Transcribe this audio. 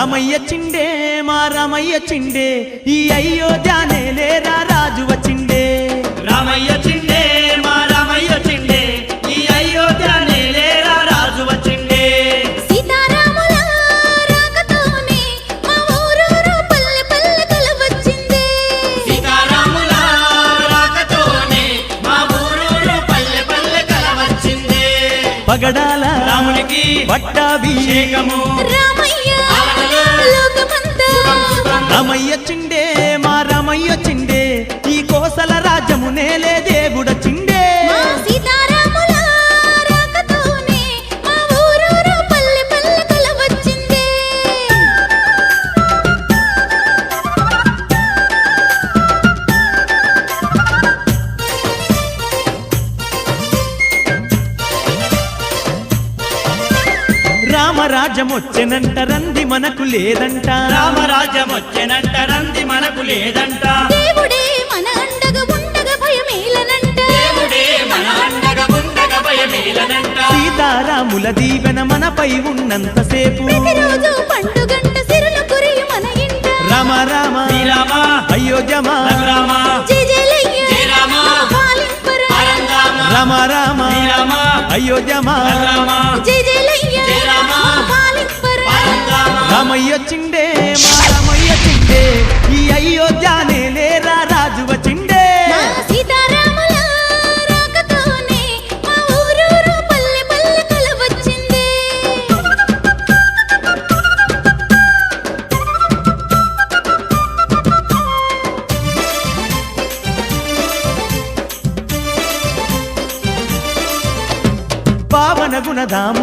రమయ్య చిండే ఈ రాజు వచ్చిండే రామయ్య చిండే మా రామయ్య చిండే ఈ అయోధ్య నేలేరా రాజు వచ్చిండే సీతారాముల రాకతోనే మా ఊరూరు పల్లె పల్లె కలవచ్చింది. సీతారాముల రాకతోనే మా ఊరూరు పల్లె పల్లె కలవచ్చిందే. పగడాల రామునికి పట్టాభిషేకము రమయ్య చిండే మా రమయ్య చిండే. రామరాజ్యం వచ్చెనంట రంది మనకు లేదంట. రామరాజ్యం వచ్చెనంట రంది మనకు లేదంట. దేవుడే మన అండగా ఉండగా భయమేలనంట. దేవుడే మన అండగా ఉండగా భయమేలనంట. సీతారాముల దీవెన మనపై ఉన్నంతసేపు ప్రతిరోజు పండుగంట సిరులు కురియు మన ఇంట. రామ రామ శ్రీరామ అయోధ్యమా రామ రామ రామ అయోధ్యమా రఘురామ జై జయలయ్య జై రామ పాలింపరా పరంధామ రామయ్య చిండే మా రామయ్య చిండే ఈ అయోధ్య నేలేరా రాజు వచ్చిండే మా సీతారాముల రాకతోనే మా ఊరూరు పల్లె పల్లె కలవచ్చింది. పావన గుణధామ